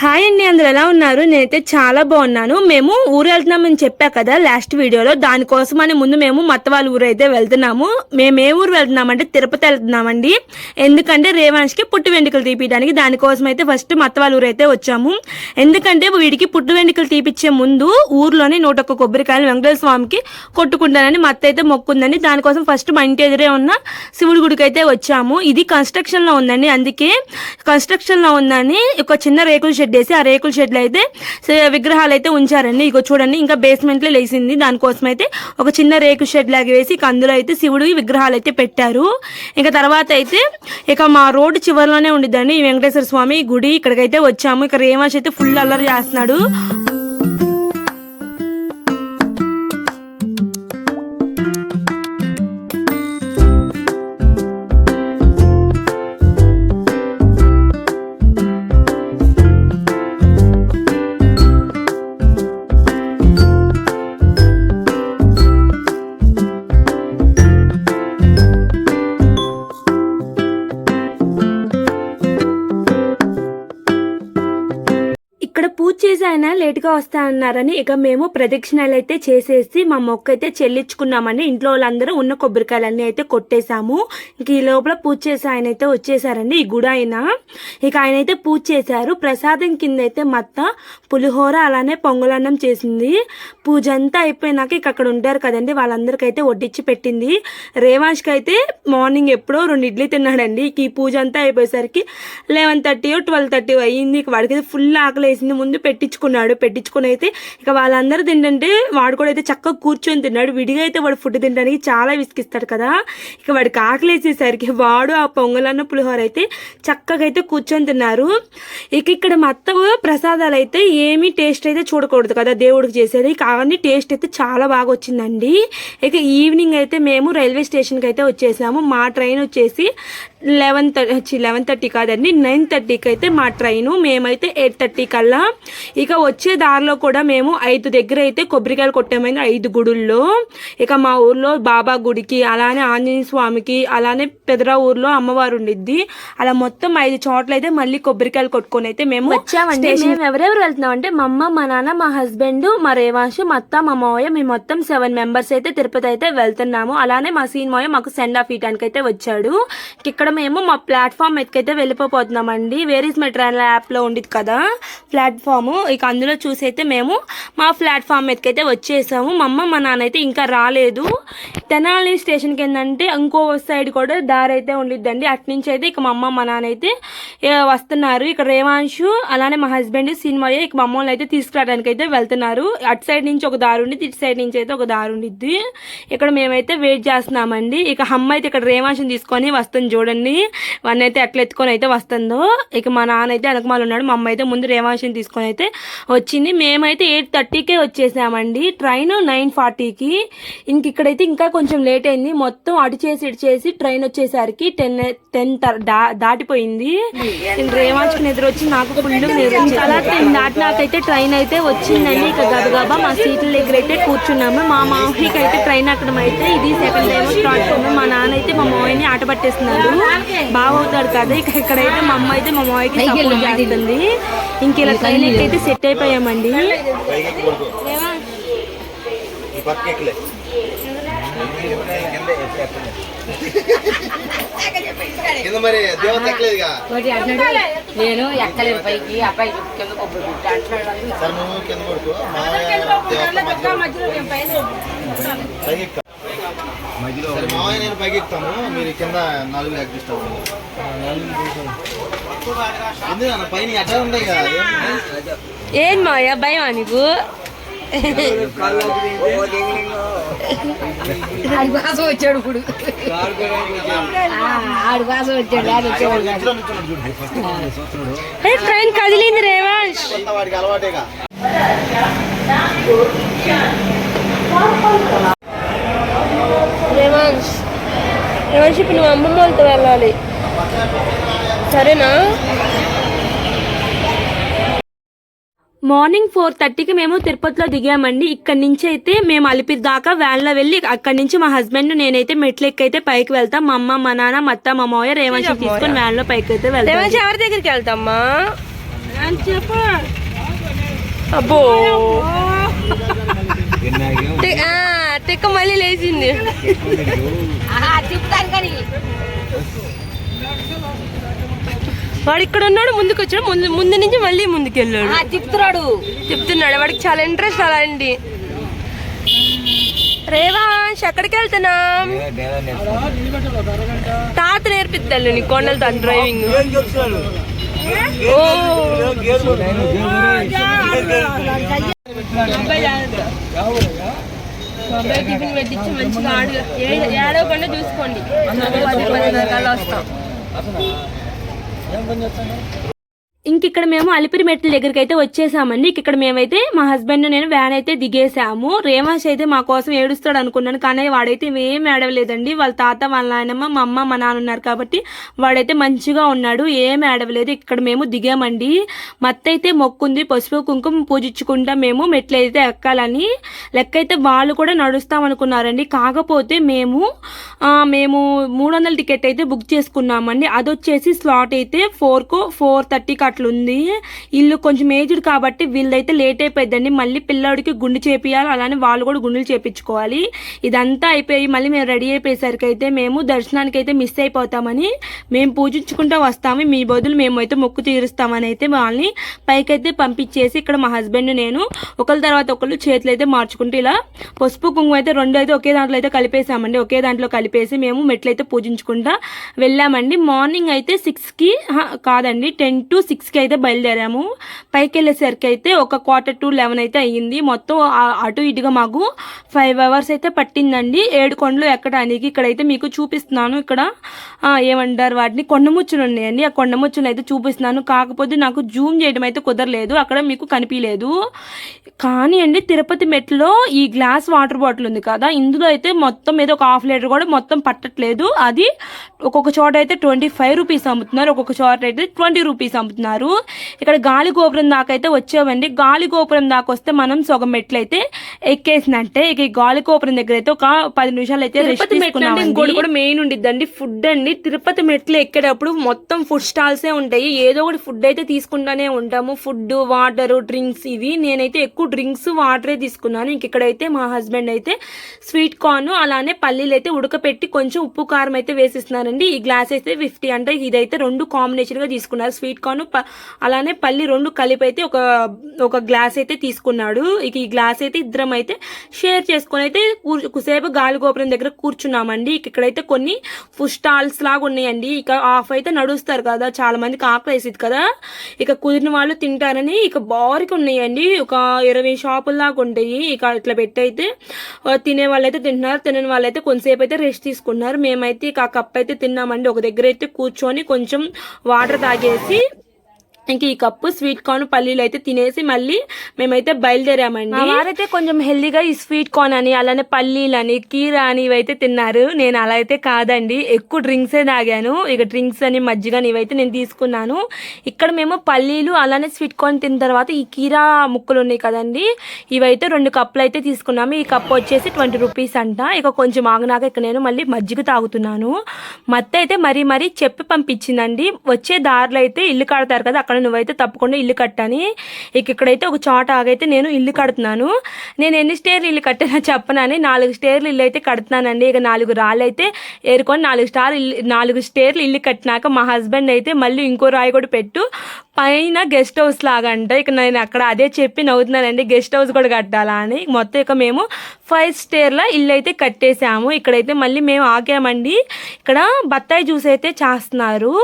Hi అండి అందరు ఎలా ఉన్నారు? నేనైతే చాలా బాగున్నాను. మేము ఊరు వెళ్తున్నామని చెప్పా కదా లాస్ట్ వీడియోలో. దానికోసం అని ముందు మేము మత్త వాళ్ళ ఊరు అయితే వెళ్తున్నాము. మేము ఏ ఊరు వెళ్తున్నామంటే తిరుపతి వెళ్తున్నామండి. ఎందుకంటే రేవాన్స్కి పుట్టు వెంటుకలు తీపియడానికి దానికోసం అయితే ఫస్ట్ మత్త వాళ్ళ ఊరు అయితే వచ్చాము. ఎందుకంటే వీడికి పుట్టు వెంటుకలు తీపిచ్చే ముందు ఊర్లోనే నూట ఒక్క కొబ్బరికాయలు వెంకటేశ్వర స్వామికి కొట్టుకుంటానని మత్త అయితే మొక్కుందని దానికోసం ఫస్ట్ మా ఇంటి ఎదురే ఉన్న శివుడి గుడికి అయితే వచ్చాము. ఇది కన్స్ట్రక్షన్లో ఉందండి. అందుకే కన్స్ట్రక్షన్లో ఉందని ఒక చిన్న రేకుల షెడ్ వేసి ఆ రేకుల షెడ్లో అయితే విగ్రహాలు అయితే ఉంచారండి. ఇగో చూడండి ఇంకా బేస్మెంట్లో లేసింది. దానికోసం అయితే ఒక చిన్న రేకు షెడ్ లాగా వేసి ఇక అందులో అయితే శివుడి విగ్రహాలు అయితే పెట్టారు. ఇంకా తర్వాత అయితే ఇక మా రోడ్డు చివరిలోనే ఉండిద్దండి ఈ వెంకటేశ్వర స్వామి గుడి. ఇక్కడికైతే వచ్చాము. ఇక రేమాష్ అయితే ఫుల్ అల్లరి చేస్తున్నాడు. ఆయన లేటుగా వస్తా అన్నారని ఇక మేము ప్రదక్షిణలు అయితే చేసేసి మా మొక్క అయితే చెల్లించుకున్నామని ఇంట్లో వాళ్ళందరూ ఉన్న కొబ్బరికాయలన్నీ అయితే కొట్టేశాము. ఇంక ఈ లోపల పూజ చేసి ఆయన అయితే వచ్చేసారండి ఈ గుడి ఆయన ఇక ఆయన అయితే పూజ చేశారు. ప్రసాదం కింద అయితే మత్త పులిహోర అలానే పొంగలన్నం చేసింది. పూజ అంతా అయిపోయినాక ఇక అక్కడ ఉంటారు కదండి వాళ్ళందరికైతే వడ్డించి పెట్టింది. రేవాష్కి అయితే మార్నింగ్ ఎప్పుడో రెండు ఇడ్లీ తిన్నాడండి. ఈ పూజ అంతా అయిపోయేసరికి లెవెన్ థర్టీ ట్వెల్వ్ థర్టీ అయ్యింది. ఇక వాడికి అయితే ఫుల్ ఆకలి వేసింది ముందు పెట్టించుకున్నాడు పెట్టించుకుని అయితే ఇక వాళ్ళందరూ తింటుంటే వాడు కూడా అయితే చక్కగా కూర్చొని తిన్నాడు. విడిగా అయితే వాడు ఫుడ్ తినడానికి చాలా విసిగిస్తాడు కదా. ఇక వాడికి ఆకలి వాడు ఆ పొంగలన్న పులిహోర అయితే చక్కగా అయితే కూర్చొని తిన్నారు. ఇక ఇక్కడ మొత్తం ప్రసాదాలు అయితే ఏమీ టేస్ట్ అయితే చూడకూడదు కదా దేవుడికి చేసేది. ఇక అవన్నీ టేస్ట్ అయితే చాలా బాగా వచ్చిందండి. ఇక ఈవినింగ్ అయితే మేము రైల్వే స్టేషన్కి అయితే వచ్చేసాము మా ట్రైన్ వచ్చేసి లెవెన్ థర్టీ లెవెన్ థర్టీ కాదండి నైన్ థర్టీకి అయితే మా ట్రైను. మేమైతే ఎయిట్ థర్టీ కల్లా. ఇక వచ్చే దారిలో కూడా మేము ఐదు దగ్గర అయితే కొబ్బరికాయలు కొట్టామైంది ఐదు గుడుల్లో. ఇక మా ఊర్లో బాబా గుడికి అలానే ఆంజనేయ స్వామికి అలానే పెదరా ఊర్లో అమ్మవారు ఉండిద్ది. అలా మొత్తం ఐదు చోట్ల అయితే మళ్ళీ కొబ్బరికాయలు కొట్టుకొని అయితే మేము వచ్చామండి. మేము ఎవరెవరు వెళ్తున్నాం అంటే మా అమ్మ మా నాన్న మా హస్బెండ్ మా రేవాంశు మా అత్త మా మావయ్య మేము మొత్తం సెవెన్ మెంబర్స్ అయితే తిరుపతి అయితే వెళ్తున్నాము. అలానే మా సీన్ మావయ్య మాకు సెండ్ ఆఫ్ ఇయడానికి అయితే వచ్చాడు ఇక్కడ మేము మా ప్లాట్ఫామ్ ఎత్తుకైతే వెళ్ళిపోతున్నామండి వేర్ ఇస్ మై ట్రైన్ యాప్లో కదా? ప్లాట్ఫామ్ ఇక అందులో చూసి అయితే మేము మా ప్లాట్ఫామ్ ఎత్తుకైతే వచ్చేసాము. మా అమ్మ మా నాన్న అయితే ఇంకా రాలేదు. తెనాలి స్టేషన్కి ఏంటంటే ఇంకో సైడ్ కూడా దారి అయితే ఉండిద్దండి. అటు నుంచి అయితే ఇక మా అమ్మ మా నాన్న అయితే వస్తున్నారు. ఇక్కడ రేవాంశు అలానే మా హస్బెండ్ సినిమా ఇక మమ్మల్ని అయితే తీసుకురావడానికి అయితే వెళ్తున్నారు. అటు సైడ్ నుంచి ఒక దారి ఉండి ఇటు సైడ్ నుంచి అయితే ఒక దారి ఉండిద్ది. ఇక్కడ మేమైతే వెయిట్ చేస్తున్నామండి. ఇక అమ్మ అయితే ఇక్కడ రేవాంశుని తీసుకొని వస్తుంది చూడండి. వన్ అయితే ఎట్లా ఎత్తుకొని అయితే వస్తుందో ఇక మా నాన్న అయితే వెనకమాల ఉన్నాడు మా అమ్మ అయితే ముందు రేవాంశుని తీసుకొని అయితే వచ్చింది. మేమైతే ఎయిట్ థర్టీకే వచ్చేసామండి ట్రైన్ నైన్ ఫార్టీకి. ఇంక ఇక్కడైతే ఇంకా కొంచెం లేట్ అయింది. మొత్తం అటు చేసి ఇటు చేసి ట్రైన్ వచ్చేసరికి టెన్ టెన్ దాటిపోయింది. నేను రేవాంచుకుని ఎదురు వచ్చి నాకు ఫుల్ నిద్ర అలా టెన్ దాటినాకైతే ట్రైన్ అయితే వచ్చిందండి. ఇక గబగబా మా సీట్ల దగ్గర అయితే కూర్చున్నాము. మా మామయ్యకి అయితే ట్రైన్ అక్కడం అయితే ఇది సెకండ్ టైం ప్లాట్ఫామ్ మా నాన్న అయితే మా మామయ్యని ఆట పట్టేస్తున్నాడు. బాగా అవుతాడు కదా. ఇక ఇక్కడైతే మా అమ్మ అయితే మా మామయ్యకి సపోర్ట్ చేస్తుంది. ఇంక ఇలా ట్రైన్ అయితే సెట్ అయిపోయామండి. నేను ఎక్కలేను పైకి అబ్బాయి కింద కొబ్బరి అంటున్నాడు సరే మామయ్య నేను పైకి ఎక్కుతాము. మీరు కింద నాలుగు పైన ఉంటాయి కదా ఏం? భయమా నీకు? ఆడి కోసం వచ్చాడు ఇప్పుడు. ఆడి కోసం వచ్చాడు ఆడు వచ్చాడు. ట్రైన్ కదిలింది వాడికి అలవాటేగా. రేవాంశ్ రేవాంశ్ ఇప్పుడు నువ్వు అమ్మమ్మ వాళ్ళతో వెళ్ళాలి. సరేనా? మార్నింగ్ ఫోర్ థర్టీకి మేము తిరుపతిలో దిగామండి. ఇక్కడ నుంచి అయితే మేము అలిపి దాకా వ్యాన్లో వెళ్ళి అక్కడి నుంచి మా హస్బెండ్ నేనైతే మెట్లు ఎక్కి అయితే పైకి వెళ్తాం. మా అమ్మ మా నాన్న మా అత్త మా మావయ్య రేవంశి తీసుకొని వ్యాన్లో పైకి అయితే వెళ్తాం. ఎవరి దగ్గరికి వెళ్తామ్మా? అబ్బో. తెక్క మళ్ళీ లేచింది చెప్తాను కానీ వాడు ఇక్కడ ఉన్నాడు ముందుకు వచ్చాడు ముందు ముందు నుంచి మళ్ళీ ముందుకు వెళ్ళాడు చెప్తున్నాడు చెప్తున్నాడు వాడికి చాలా ఇంట్రెస్ట్ అలాంటి రేవాంశ్ ఎక్కడికి వెళ్తున్నాం తాత నేర్పిద్దాను నీ కొండలు తన డ్రైవింగ్ ఓ అబ్బాయి టిఫిన్ పెట్టించి మంచిగా ఆడు. ఏడవకుండా చూసుకోండి. పది పదిన్నర కల్లా వస్తాం ఇంక ఇక్కడ మేము అలిపిరి మెట్ల దగ్గరికి అయితే వచ్చేసామండి ఇక్కడ మేమైతే మా హస్బెండ్ నేను వ్యాన్ అయితే దిగేసాము రేమాష్ అయితే మా కోసం ఏడుస్తాడు అనుకున్నాను. కానీ వాడైతే ఏం ఏడవలేదండి. వాళ్ళ తాత వాళ్ళ నాయనమ్మ మా అమ్మ మా నాన్న ఉన్నారు కాబట్టి వాడైతే మంచిగా ఉన్నాడు. ఏం ఏడవలేదు. ఇక్కడ మేము దిగామండి. మత్త అయితే మొక్కుంది. పసుపు కుంకుమ పూజించుకుంటా మేము మెట్లు అయితే ఎక్కాలని. లెక్క అయితే వాళ్ళు కూడా నడుస్తామనుకున్నారండి. కాకపోతే మేము మేము మూడు వందల టికెట్ అయితే బుక్ చేసుకున్నామండి. అది వచ్చేసి స్లాట్ అయితే ఫోర్కు ఫోర్ థర్టీకి అట్లుంది ఉంది ఇల్లు కొంచెం ఏజ్డ్ కాబట్టి వీళ్ళైతే లేట్ అయిపోయిందండి మళ్ళీ పిల్లోడికి గుండు చేపియాలి అలానే వాళ్ళు కూడా గుండెలు చేపించుకోవాలి. ఇదంతా అయిపోయి మళ్ళీ మేము రెడీ అయిపోయేసరికి అయితే మేము దర్శనానికి అయితే మిస్ అయిపోతామని మేము పూజించుకుంటూ వస్తాము. మీ బదులు మేము అయితే మొక్కు తీరుస్తామని అయితే వాళ్ళని పైకైతే పంపించేసి ఇక్కడ మా హస్బెండ్ నేను ఒకళ్ళ తర్వాత ఒకళ్ళు చేతులు అయితే మార్చుకుంటూ ఇలా పసుపు కుంకుమ అయితే రెండు అయితే ఒకే దాంట్లో అయితే కలిపేసామండి ఒకే దాంట్లో కలిపేసి మేము మెట్లు అయితే పూజించుకుంటా వెళ్ళామండి. మార్నింగ్ అయితే సిక్స్కి కాదండి టెన్ టు సిక్స్ సిక్స్కి అయితే బయలుదేరాము. పైకి వెళ్ళేసరికి అయితే ఒక క్వార్టర్ టు లెవెన్ అయితే అయ్యింది. మొత్తం అటు ఇటుగా మాకు ఫైవ్ అవర్స్ అయితే పట్టిందండి. ఏడు కొండలు ఎక్కడానికి ఇక్కడైతే మీకు చూపిస్తున్నాను. ఇక్కడ ఏమంటారు వాటిని? కొండముచ్చులు ఉన్నాయండి. ఆ కొండముచ్చులు అయితే చూపిస్తున్నాను. కాకపోతే నాకు జూమ్ చేయడం అయితే కుదరలేదు. అక్కడ మీకు కనిపించలేదు. కానీ అండి తిరుపతి మెట్లో ఈ గ్లాస్ వాటర్ బాటిల్ ఉంది కదా ఇందులో అయితే మొత్తం మీద ఒక హాఫ్ లీటర్ కూడా మొత్తం పట్టట్లేదు. అది ఒక్కొక్క చోట అయితే ట్వంటీ ఫైవ్ రూపీస్ అమ్ముతున్నారు. ఒక్కొక్క చోట అయితే ట్వంటీ రూపీస్ అమ్ముతున్నారు. ఇక్కడ గాలి గోపురం దాకా అయితే వచ్చామండి. గాలి గోపురం దాకా వస్తే మనం సగం మెట్లు అయితే ఎక్కేసినట్టే. ఇక ఈ గాలి గోపురం దగ్గర అయితే ఒక పది నిమిషాలు అయితే రెస్ట్ తీసుకున్నాం ఇంకోటి కూడా మెయిన్ ఉండిద్దండి ఫుడ్ అండి. తిరుపతి మెట్లు ఎక్కేటప్పుడు మొత్తం ఫుడ్ స్టాల్సే ఉంటాయి. ఏదో ఒకటి ఫుడ్ అయితే తీసుకుంటానే ఉంటాము. ఫుడ్ వాటర్ డ్రింక్స్ ఇవి. నేనైతే ఎక్కువ డ్రింక్స్ వాటరే తీసుకున్నాను. ఇంక ఇక్కడైతే మా హస్బెండ్ అయితే స్వీట్ కార్న్ అలానే పల్లీలు అయితే ఉడకపెట్టి కొంచెం ఉప్పు కారం అయితే వేసిస్తున్నారండి. ఈ గ్లాస్ అయితే ఫిఫ్టీ. అంటే ఇదైతే రెండు కాంబినేషన్గా తీసుకున్నారు. స్వీట్ కార్న్ అలానే పల్లి రెండు కలిపి అయితే ఒక ఒక గ్లాస్ అయితే తీసుకున్నాడు. ఇక ఈ గ్లాస్ అయితే ఇద్దరం అయితే షేర్ చేసుకొని అయితే కూసేపు గాలిగోపురం గాలి గోపురం దగ్గర కూర్చున్నామండి. ఇక ఇక్కడైతే కొన్ని ఫుడ్ స్టాల్స్ లాగా ఉన్నాయండి. ఇక ఆఫ్ అయితే నడుస్తారు కదా. చాలా మందికి ఆకలి కదా. ఇక కుదిరిన వాళ్ళు తింటారని ఇక బారికి ఉన్నాయండి. ఒక ఇరవై షాపుల లాగా ఉంటాయి. ఇక ఇట్లా పెట్టి అయితే తినే వాళ్ళైతే తింటున్నారు. తినని వాళ్ళైతే కొంతసేపు అయితే రెస్ట్ తీసుకున్నారు. మేమైతే ఇక ఆ కప్ అయితే తిన్నామండి. ఒక దగ్గర అయితే కూర్చొని కొంచెం వాటర్ తాగేసి ఇంక ఈ కప్పు స్వీట్ కార్న్ పల్లీలు అయితే తినేసి మళ్ళీ మేమైతే బయలుదేరామండి. వారైతే కొంచెం హెల్దీగా ఈ స్వీట్ కార్న్ అని అలానే పల్లీలు అని కీర అని ఇవైతే తిన్నారు. నేను అలా అయితే కాదండి. ఎక్కువ డ్రింక్సే తాగాను. ఇక డ్రింక్స్ అని మజ్జిగ అని ఇవైతే నేను తీసుకున్నాను. ఇక్కడ మేము పల్లీలు అలానే స్వీట్ కార్న్ తిన్న తర్వాత ఈ కీరా ముక్కలు ఉన్నాయి కదండి ఇవైతే రెండు కప్పులు అయితే తీసుకున్నాము. ఈ కప్ వచ్చేసి ట్వంటీ రూపీస్ అంట. ఇక కొంచెం ఆగినాక ఇక నేను మళ్ళీ మజ్జిగ తాగుతున్నాను. మత్త అయితే మరీ మరీ చెప్పి పంపించిందండి. వచ్చే దారిలో అయితే ఇల్లు కడతారు కదా అక్కడ నువ్వైతే తప్పకుండా ఇల్లు కట్టని. ఇక ఇక్కడైతే ఒక చోట ఆగైతే నేను ఇల్లు కడుతున్నాను. నేను ఎన్ని స్టేర్లు ఇల్లు కట్టానో చెప్పనని నాలుగు స్టేర్లు ఇల్లు అయితే కడుతున్నానండి. ఇక నాలుగు రాళ్ళు అయితే ఏరుకొని నాలుగు స్టార్ ఇల్లు నాలుగు స్టేర్లు ఇల్లు కట్టినాక మా హస్బెండ్ అయితే మళ్ళీ ఇంకో రాయి కూడా పెట్టు. పైన గెస్ట్ హౌస్ లాగా అంట ఇక నేను అక్కడ అదే చెప్పి నవ్వుతున్నానండి గెస్ట్ హౌస్ కూడా కట్టాలా అని. మొత్తం ఇక మేము ఫైవ్ స్టేర్లో ఇల్లు అయితే కట్టేసాము ఇక్కడైతే మళ్ళీ మేము ఆగామండి. ఇక్కడ బత్తాయి జ్యూస్ అయితే చేస్తున్నారు.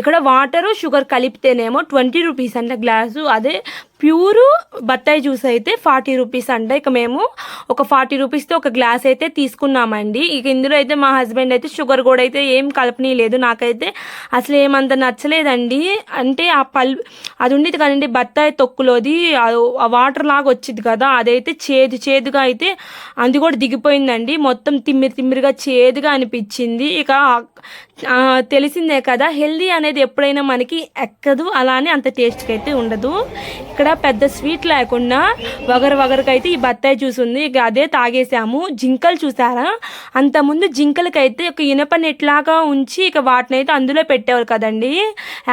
ఇక్కడ వాటరు షుగర్ కలిపితేనేమో ట్వంటీ రూపీస్ అంట గ్లాసు. అదే ప్యూర్ బత్తాయి జ్యూస్ అయితే ఫార్టీ రూపీస్ అంట. ఇక మేము ఒక ఫార్టీ రూపీస్తో ఒక గ్లాస్ అయితే తీసుకున్నామండి. ఇక ఇందులో అయితే మా హస్బెండ్ అయితే షుగర్ కూడా అయితే ఏం కలపనీ లేదు. నాకైతే అసలు ఏమంత నచ్చలేదండి. అంటే ఆ పల్ అది ఉండేది కదండి బత్తాయి తొక్కులోది. ఆ- వాటర్ లాగా వచ్చింది కదా అదైతే చేదు చేదుగా అయితే అది కూడా దిగిపోయిందండి. మొత్తం తిమ్మిరి తిమ్మిరిగా చేదుగా అనిపించింది. ఇక తెలిసిందే కదా హెల్దీ అనేది ఎప్పుడైనా మనకి ఎక్కదు. అలానే అంత టేస్ట్కి అయితే ఉండదు. ఇక్కడ ఇక్కడ పెద్ద స్వీట్ లేకుండా వగరు వగరుకైతే ఈ బత్తాయి జ్యూస్ ఉంది. ఇక అదే తాగేసాము. జింకలు చూసారా? అంతకుముందు జింకలకైతే ఒక ఇనప నెట్లాగా ఉంచి ఇక వాటిని అయితే అందులో పెట్టేవారు కదండి.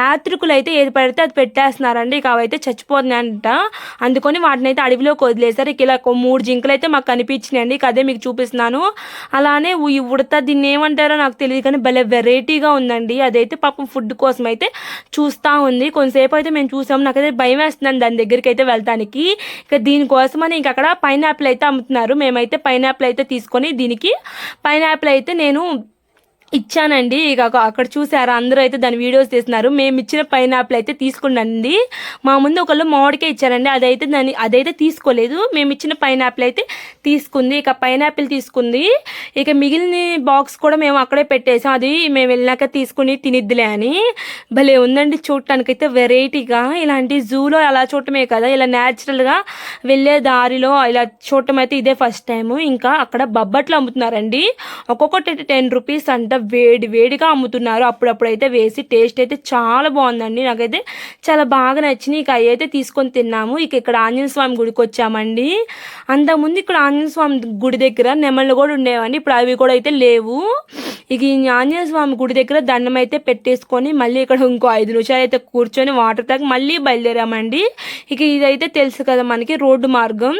యాత్రికులు అయితే ఏది పడితే అది పెట్టేస్తున్నారండి. ఇక అవైతే చచ్చిపోతున్నాయంట. అందుకొని వాటిని అయితే అడవిలోకి వదిలేశారు. ఇక ఇలా ఒక మూడు జింకలు అయితే మాకు కనిపించినాయండి. ఇక అదే మీకు చూపిస్తున్నాను. అలానే ఈ ఉడత దీన్ని ఏమంటారో నాకు తెలియదు కానీ భలే వెరైటీగా ఉందండి. అదైతే పాపం ఫుడ్ కోసం అయితే చూస్తూ ఉంది. కొంతసేపు అయితే మేము చూసాము. నాకైతే భయం వేస్తుందండి. దాని దగ్గరికి అయితే వెళ్తానికి. ఇక దీనికోసమని ఇంక అక్కడ పైనాపిల్ అయితే అమ్ముతున్నారు. మేమైతే పైనాపిల్ అయితే తీసుకొని దీనికి పైనాపిల్ అయితే నేను ఇచ్చానండి. ఇక అక్కడ చూసారా అందరూ అయితే దాని వీడియోస్ తీస్తున్నారు. మేము ఇచ్చిన పైనాపిల్ అయితే తీసుకున్నాండి మా ముందు ఒకళ్ళు మామిడికే ఇచ్చారండి. అదైతే దాన్ని అదైతే తీసుకోలేదు. మేము ఇచ్చిన పైనాపిల్ అయితే తీసుకుంది. ఇక పైనాపిల్ తీసుకుంది. ఇక మిగిలిన బాక్స్ కూడా మేము అక్కడే పెట్టేసాం. అది మేము వెళ్ళాక తీసుకుని తినిద్దిలే అని. భలే ఉందండి చూడటానికైతే వెరైటీగా. ఇలాంటి జూలో అలా చూడటమే కదా. ఇలా న్యాచురల్గా వెళ్ళే దారిలో ఇలా చూడటం అయితే ఇదే ఫస్ట్ టైం ఇంకా అక్కడ బొబ్బట్లు అమ్ముతున్నారండి. ఒక్కొక్కటి టెన్ రూపీస్ అంట. వేడి వేడిగా అమ్ముతున్నారు. అప్పుడప్పుడు అయితే వేసి టేస్ట్ అయితే చాలా బాగుందండి. నాకైతే చాలా బాగా నచ్చింది ఇక అవి అయితే తీసుకొని తిన్నాము. ఇక ఇక్కడ ఆంజనేయ స్వామి గుడికి వచ్చామండి. అంతకుముందు ఇక్కడ ఆంజనేయ స్వామి గుడి దగ్గర నెమళ్ళు కూడా ఉండేవండి. ఇప్పుడు అవి కూడా అయితే లేవు. ఇక ఈ ఆంజనేయ స్వామి గుడి దగ్గర దండం అయితే పెట్టేసుకొని మళ్ళీ ఇక్కడ ఇంకో ఐదు నిమిషాలు అయితే కూర్చొని వాటర్ తాగి మళ్ళీ బయలుదేరామండి. ఇక ఇదైతే తెలుసు కదా మనకి రోడ్డు మార్గం.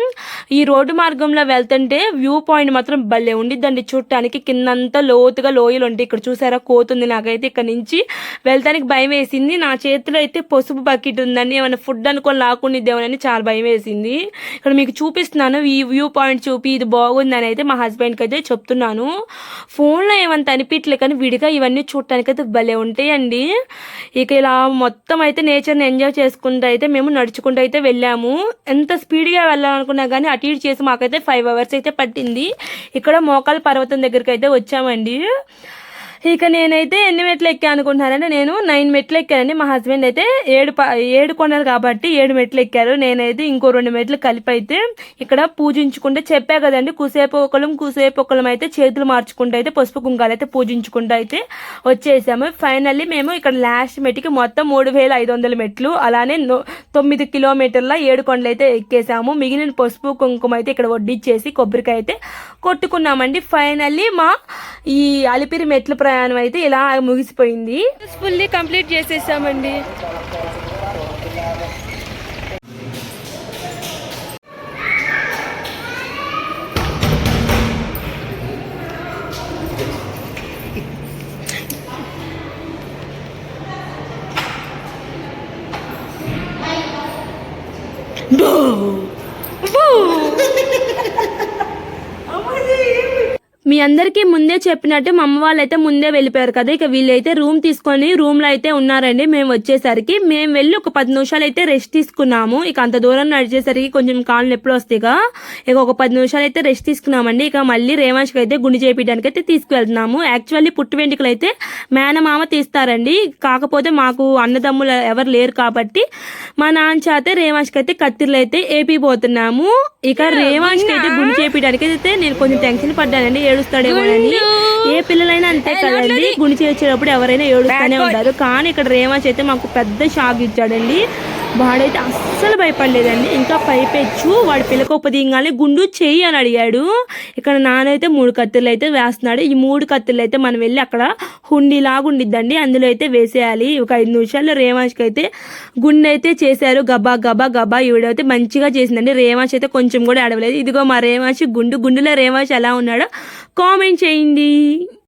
ఈ రోడ్డు మార్గంలో వెళ్తుంటే వ్యూ పాయింట్ మాత్రం భలే ఉండిద్దండి చూడటానికి. కిందంతా లోతుగా లోయలు ఉంటాయి ఇక్కడ చూసారా? కోతుంది నాకైతే ఇక్కడ నుంచి వెళ్తానికి భయం వేసింది. నా చేతిలో అయితే పసుపు బకెట్ ఉందండి. ఏమైనా ఫుడ్ అనుకొని లాక్కునిద్దామని చాలా భయం వేసింది. ఇక్కడ మీకు చూపిస్తున్నాను. ఈ వ్యూ పాయింట్ చూపి ఇది బాగుందని అయితే మా హస్బెండ్కి అయితే చెప్తున్నాను. ఫోన్లో ఏమంత అనిపించలే కానీ విడిగా ఇవన్నీ చూడటానికి అయితే భలే ఉంటాయండి. ఇక ఇలా మొత్తం అయితే నేచర్ని ఎంజాయ్ చేసుకుంటూ అయితే మేము నడుచుకుంటూ అయితే వెళ్ళాము. ఎంత స్పీడ్గా వెళ్ళాలనుకున్నా కానీ అటు ఇటు చేసి మాకైతే ఫైవ్ అవర్స్ అయితే పట్టింది. ఇక్కడ మోకాల పర్వతం దగ్గరికి అయితే వచ్చామండి. ఇక నేనైతే ఎన్ని మెట్లు ఎక్కాను అనుకుంటున్నారంటే నేను నైన్ మెట్లు ఎక్కానండి. మా హస్బెండ్ అయితే ఏడు ప ఏడు కొండలు కాబట్టి ఏడు మెట్లు ఎక్కారు. నేనైతే ఇంకో రెండు మెట్లు కలిపి అయితే ఇక్కడ పూజించుకుంటే చెప్పా కదండి. కుసేపు ఒకళ్ళం కుసేపు ఒకళ్ళం అయితే చేతులు మార్చుకుంటూ అయితే పసుపు కుంకాలు అయితే పూజించుకుంటూ అయితే వచ్చేసాము. ఫైనల్లీ మేము ఇక్కడ లాస్ట్ మెట్కి మొత్తం మూడు వేల ఐదు వందల మెట్లు అలానే తొమ్మిది కిలోమీటర్ల ఏడు కొండలు అయితే ఎక్కేసాము. మిగిలిన పసుపు కుంకుమ అయితే ఇక్కడ వడ్డిచ్చేసి కొబ్బరికాయ అయితే కొట్టుకున్నామండి. ఫైనల్లీ మా ఈ అలిపిరి మెట్ల ప్రయాణం అయితే ఇలా ముగిసిపోయింది. ఫుల్లీ కంప్లీట్ చేసేసామండి. అందరికీ ముందే చెప్పినట్టు మా అమ్మ వాళ్ళు అయితే ముందే వెళ్ళిపోయారు కదా. ఇక వీళ్ళైతే రూమ్ తీసుకొని రూమ్లో అయితే ఉన్నారండి. మేము వచ్చేసరికి మేము వెళ్ళి ఒక పది నిమిషాలు అయితే రెస్ట్ తీసుకున్నాము. ఇక అంత దూరం నడిచేసరికి కొంచెం కాళ్ళు నొప్పులు వస్తాయిగా ఇక ఒక పది నిమిషాలు అయితే రెస్ట్ తీసుకున్నామండి. ఇక మళ్ళీ రేవాష్కి అయితే గుండి చేపించడానికి అయితే తీసుకువెళ్తున్నాము. యాక్చువల్లీ పుట్టు వెంట్రుకలు అయితే మేనమామ తీస్తారండి. కాకపోతే మాకు అన్నదమ్ములు ఎవరు లేరు కాబట్టి మా నాన్న చేత రేవాష్కి అయితే కత్తిర్లు అయితే ఏపీపోతున్నాము ఇక రేవాష్కి అయితే గుండి చేపించడానికి అయితే నేను కొంచెం టెన్షన్ పడ్డానండి. ఏడుస్తాడేమోనని. ఏ పిల్లలైనా అంతే కదండి. గుండి చేసేటప్పుడు ఎవరైనా ఏడుస్తూనే ఉంటారు. కానీ ఇక్కడ రేవాష్ అయితే మాకు పెద్ద షాక్ ఇచ్చాడండి. వాడైతే అస్సలు భయపడలేదండి. ఇంకా పైపెచ్చు వాడు పిల్లకొప్ప గుండు చెయ్యి అని అడిగాడు. ఇక్కడ నానైతే మూడు కత్తులు అయితే వేస్తున్నాడు. ఈ మూడు కత్తులు అయితే మనం వెళ్ళి అక్కడ హుండీలాగా ఉండిద్దండి. అందులో అయితే వేసేయాలి. ఒక ఐదు నిమిషాల్లో రేవాష్కి అయితే గుండె అయితే చేశారు. గబా గబా గబా ఈవిడైతే మంచిగా చేసిందండి. రేవాష్ అయితే కొంచెం కూడా అడవలేదు ఇదిగో మా రేవాష్ గుండు గుండులో రేవాష్ ఎలా ఉన్నాడో కామెంట్ చేయండి.